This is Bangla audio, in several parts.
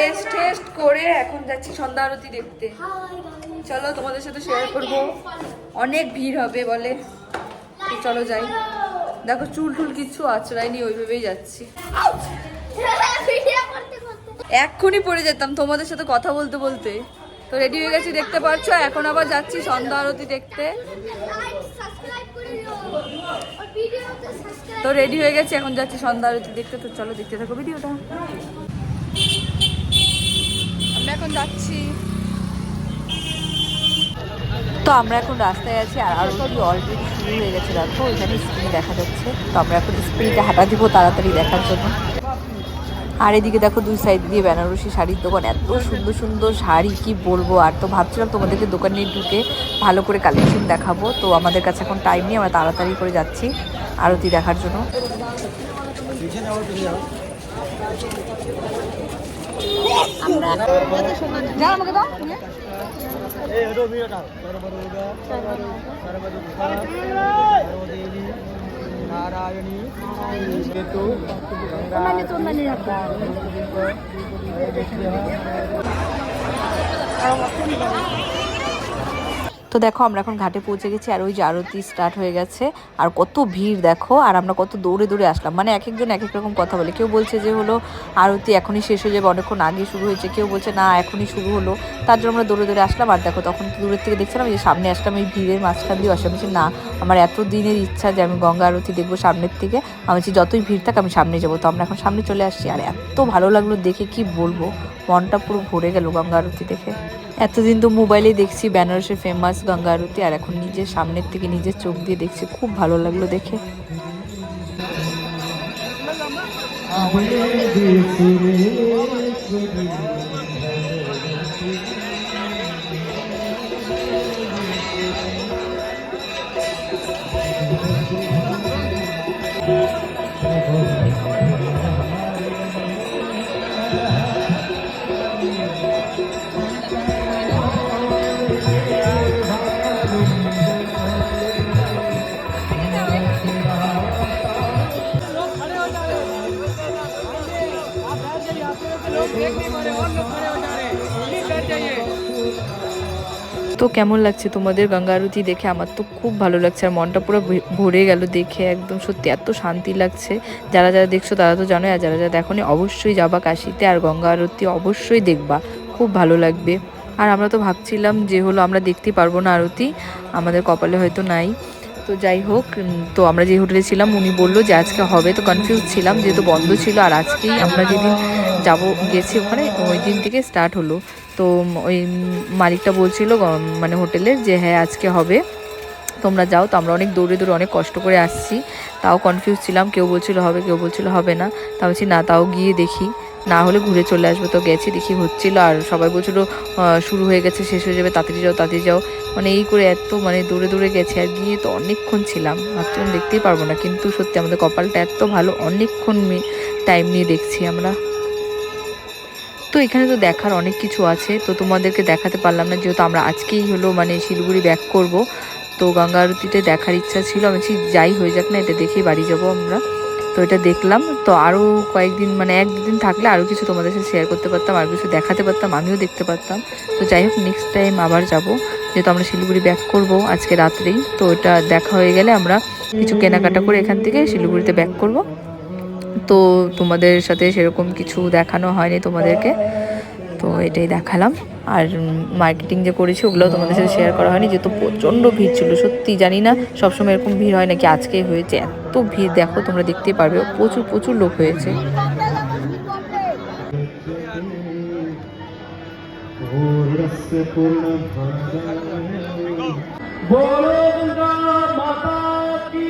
রেস্ট টেস্ট করে এখন যাচ্ছি সন্ধ্যা আরতি দেখতে। চলো তোমাদের সাথে শেয়ার করব। অনেক ভিড় হবে, বলে। চলো যাই। দেখো চুল টুল কিচ্ছু আচড়াইনি ওইভাবেই যাচ্ছি। এক্ষুনি পড়ে যেতাম, তোমাদের সাথে কথা বলতে বলতে। তো রেডি হয়ে গেছি, দেখতে পাচ্ছ? এখন আবার যাচ্ছি সন্ধ্যা আরতি দেখতে। তো রেডি হয়ে গেছি, এখন যাচ্ছি সন্ধ্যা আরতি দেখতে। তো চলো দেখতে থাকো ভিডিওটা। যাচ্ছি। তো আমরা এখন রাস্তায় আছি আর আরতি অলরেডি শুরু হয়ে গেছে। দেখো, এখানে স্ক্রিন দেখা যাচ্ছে। তো আমরা এখন স্ক্রিনটা হাঁটা দিব তাড়াতাড়ি দেখার জন্য। আর এদিকে দেখো, দুই সাইড দিয়ে বেনারসি শাড়ির দোকান। এত সুন্দর সুন্দর শাড়ি, কি বলব? আর তো ভাবছিলাম তোমাদেরকে দোকানে ঢুকে ভালো করে কালেকশন দেখাবো। তো আমাদের কাছে এখন টাইম নেই, আমরা তাড়াতাড়ি করে যাচ্ছি আরতি দেখার জন্য। আমরা నారాయణి కేతు గంగా তো দেখো, আমরা এখন ঘাটে পৌঁছে গেছি আর ওই যে আরতি স্টার্ট হয়ে গেছে। আর কত ভিড়, দেখো, আর আমরা কত দৌড়ে দৌড়ে আসলাম। মানে এক একজন এক এক রকম কথা বলে। কেউ বলছে যে হলো, আরতি এখনই শেষ হয়ে যাবে, অনেকক্ষণ আগে শুরু হয়েছে। কেউ বলছে, না, এখনই শুরু হলো। তার জন্য আমরা দৌড়ে দৌড়ে আসলাম। আর দেখো, তখন দূরের থেকে দেখছিলাম যে সামনে আসলাম, এই ভিড়ের মাঝখান দিয়ে আসলাম না, আমার এত দিনের ইচ্ছা যে আমি গঙ্গা আরতি দেখব সামনের থেকে। আমি বলছি যতই ভিড় থাক, আমি সামনে যাব। তো আমরা এখন সামনে চলে আসছি। আর এত ভালো লাগল দেখে, কি বলব? মনটা পুরো ভরে গেল গঙ্গা আরতি দেখে। এতদিন তো মোবাইলে দেখছি বেনারসের ফেমাস গঙ্গা আরতি, আর এখন নিজের সামনের থেকে নিজের চোখ দিয়ে দেখছি, খুব ভালো লাগল দেখে। তো কেমন লাগছে তোমাদের গঙ্গা আরতি দেখে? আমার তো খুব ভালো লাগছে আর মনটা পুরো ভরে গেল দেখে, একদম সত্যি এত শান্তি লাগছে। যারা যারা দেখছ তারা তো জানোই, আর যারা যারা দেখোনি অবশ্যই যাবা কাশিতে আর গঙ্গা আরতি অবশ্যই দেখবা, খুব ভালো লাগবে। আর আমরা তো ভাবছিলাম যে হলো আমরা দেখতে পারব না আরতি, আমাদের কপালে হয়তো নাই। তো যাই হোক তো আমরা যে হোটেলে ছিলাম, উনি বলল যে আজকে হবে। তো কনফিউজ ছিলাম, যেহেতু বন্ধ ছিল, আর আজকেই আমরা যেদিন যাব, গেছি ওখানে, ওই দিন থেকে স্টার্ট হলো। তো ওই মালিকটা বলছিল মানে হোটেলের, যে হ্যাঁ আজকে হবে। তোমরা যাও, তো আমরা অনেক দৌড়ে দৌড়ে অনেক কষ্ট করে আসছি। তাও কনফিউজ ছিলাম, কেউ বলছিল হবে, কেউ বলছিল হবে না। তা বলছি, না, তাও গিয়ে দেখি। না হলে ঘুরে চলে আসব। তো গেছি, দেখি হচ্ছিল। আর সবাই বলছিল শুরু হয়ে গেছে, শেষ হয়ে যাবে, তাড়াতাড়ি যাও তাড়াতাড়ি যাও। মানে এই করে এত মানে দূরে দূরে গেছে আর গিয়ে তো অনেকক্ষণ ছিলাম। ভাবছিলাম দেখতেই পারব না, কিন্তু সত্যি আমাদের কপালটা এত ভালো, অনেকক্ষণ টাইম নিয়ে দেখছি আমরা। তো এখানে তো দেখার অনেক কিছু আছে। তো তোমাদেরকে দেখাতে পারলাম না, যেহেতু আমরা আজকেই হলো মানে শিলিগুড়ি ব্যাক করব। তো গঙ্গা আরতিটা দেখার ইচ্ছা ছিল, আমি যাই হয়ে যাক না, এটা দেখেই বাড়ি যাব আমরা। তো এটা দেখলাম। তো আরও কয়েকদিন মানে এক দুদিন থাকলে আরও কিছু তোমাদের সাথে শেয়ার করতে পারতাম, আর কিছু দেখাতে পারতাম, আমিও দেখতে পারতাম। তো যাই হোক নেক্সট টাইম আবার যাব। যেহেতু আমরা শিলিগুড়ি ব্যাক করব আজকে রাত্রেই, তো এটা দেখা হয়ে গেলে আমরা কিছু কেনাকাটা করে এখান থেকে শিলিগুড়িতে ব্যাক করব। তো তোমাদের সাথে সেরকম কিছু দেখানো হয়নি তোমাদেরকে। তো এটাই দেখালাম আর মার্কেটিং যে করেছি ওগুলোও তোমাদের সাথে শেয়ার করা হয়নি যেহেতু প্রচণ্ড ভিড় ছিল সত্যি জানি না সবসময় এরকম ভিড় হয় নাকি আজকেই হয়েছে এত ভিড় দেখো তোমরা দেখতেই পারবে প্রচুর প্রচুর লোক হয়েছে पूर्णस्य पूर्णभारम् बोलो गंगा माता की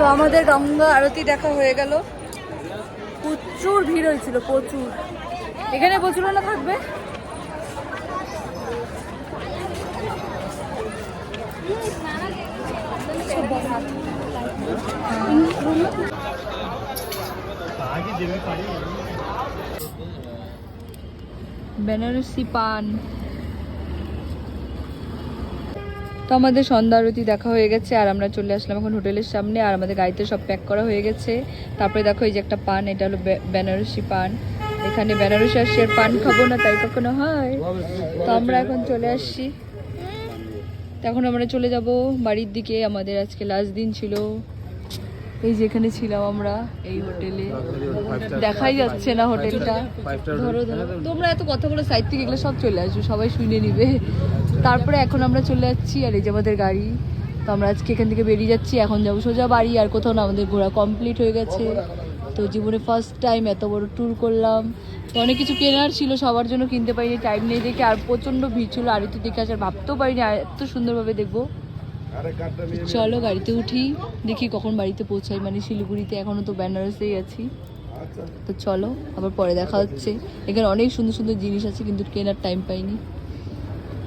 তো আমাদের গঙ্গা আরতি দেখা হয়ে গেল। প্রচুর ভিড় হয়েছিল প্রচুর। এখানে প্রচুর না থাকবে? বেনারসি পান। তো আমাদের সন্ধ্যা আরতি দেখা হয়ে গেছে, আর আমরা চলে আসলাম এখন হোটেলের সামনে, আর আমাদের গাড়িতে সব প্যাক করা হয়ে গেছে। তারপরে দেখো এই যে একটা পান, এটা হলো বেনারসি পান। এখানে বেনারসি আসছি আর পান খাব না, তাই কখনো হয়? তো আমরা এখন চলে আসছি। তো এখন আমরা চলে যাব বাড়ির দিকে, আমাদের আজকে লাস্ট দিন ছিল। এই যেখানে ছিলাম আমরা, এই হোটেলে। দেখাই যাচ্ছে না হোটেলটা। ধরো ধরো। তোমরা এত কথা বলে সাইড থেকে এগুলো সব চলে আসবে, সবাই শুনে নিবে। তারপরে এখন আমরা চলে যাচ্ছি, আর এই যে আমাদের গাড়ি। তো আমরা আজকে এখান থেকে বেরিয়ে যাচ্ছি, এখন যাব সোজা বাড়ি, আর কোথাও না, আমাদের ঘোরা কমপ্লিট হয়ে গেছে। তো জীবনে ফার্স্ট টাইম এত বড় ট্যুর করলাম। তো অনেক কিছু কেনার ছিল, সবার জন্য কিনতে পারিনি টাইম নেই দেখে, আর প্রচণ্ড ভিড় ছিল আরতি দেখে আসার ভাবতেও পারিনি, আর এত সুন্দরভাবে দেখব। চলো গাড়িতে উঠি, দেখি কখন বাড়িতে পৌঁছাই মানে শিলিগুড়িতে এখনও তো বেনারসেই আছি। তো চলো, আবার পরে দেখা হচ্ছে। এখানে অনেক সুন্দর সুন্দর জিনিস আছে, কিন্তু কেনার টাইম পাইনি।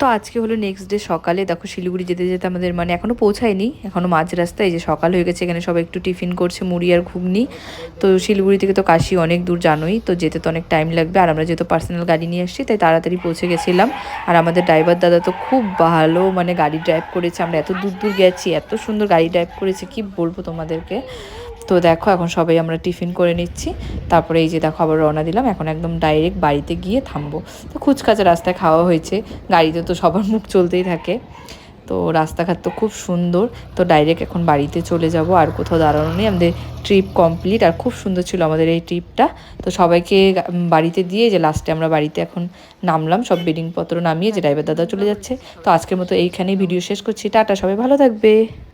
তো আজকে হলো নেক্সট ডে সকালে, দেখো শিলিগুড়ি যেতে যেতে আমাদের মানে এখনও পৌঁছায়নি এখনও মাঝ রাস্তায় যে সকাল হয়ে গেছে, এখানে সবাই একটু টিফিন করছে, মুড়ি আর ঘুগনি। তো শিলিগুড়ি থেকে তো কাশি অনেক দূর জানোই, তো যেতে তো অনেক টাইম লাগবে। আর আমরা যেহেতু পার্সোনাল গাড়ি নিয়ে আসছি, তাই তাড়াতাড়ি পৌঁছে গেছিলাম। আর আমাদের ড্রাইভার দাদা তো খুব ভালো মানে গাড়ি ড্রাইভ করেছে, আমরা এত দূর দূর গেছি, এত সুন্দর গাড়ি ড্রাইভ করেছে, কি বলব তোমাদেরকে? তো দেখো, এখন সবাই আমরা টিফিন করে নিচ্ছি। তারপরে এই যে দেখো, আবার রওনা দিলাম। এখন একদম ডাইরেক্ট বাড়িতে গিয়ে থামবো। তো খুচকাচা রাস্তায় খাওয়া হয়েছে। গাড়িতে তো সবার মুখ চলতেই থাকে। তো রাস্তাঘাট তো খুব সুন্দর। তো ডাইরেক্ট এখন বাড়িতে চলে যাব। আর কোথাও দাঁড়ানো নেই। আমাদের ট্রিপ কমপ্লিট আর খুব সুন্দর ছিল আমাদের এই ট্রিপটা তো সবাইকে বাড়িতে দিয়ে যে লাস্টে আমরা বাড়িতে এখন নামলাম। সব বেডিংপত্র নামিয়ে যে ড্রাইভার দাদা চলে যাচ্ছে। তো আজকের মতো এইখানেই ভিডিও শেষ করছি। টাটা, সবাই ভালো থাকবে।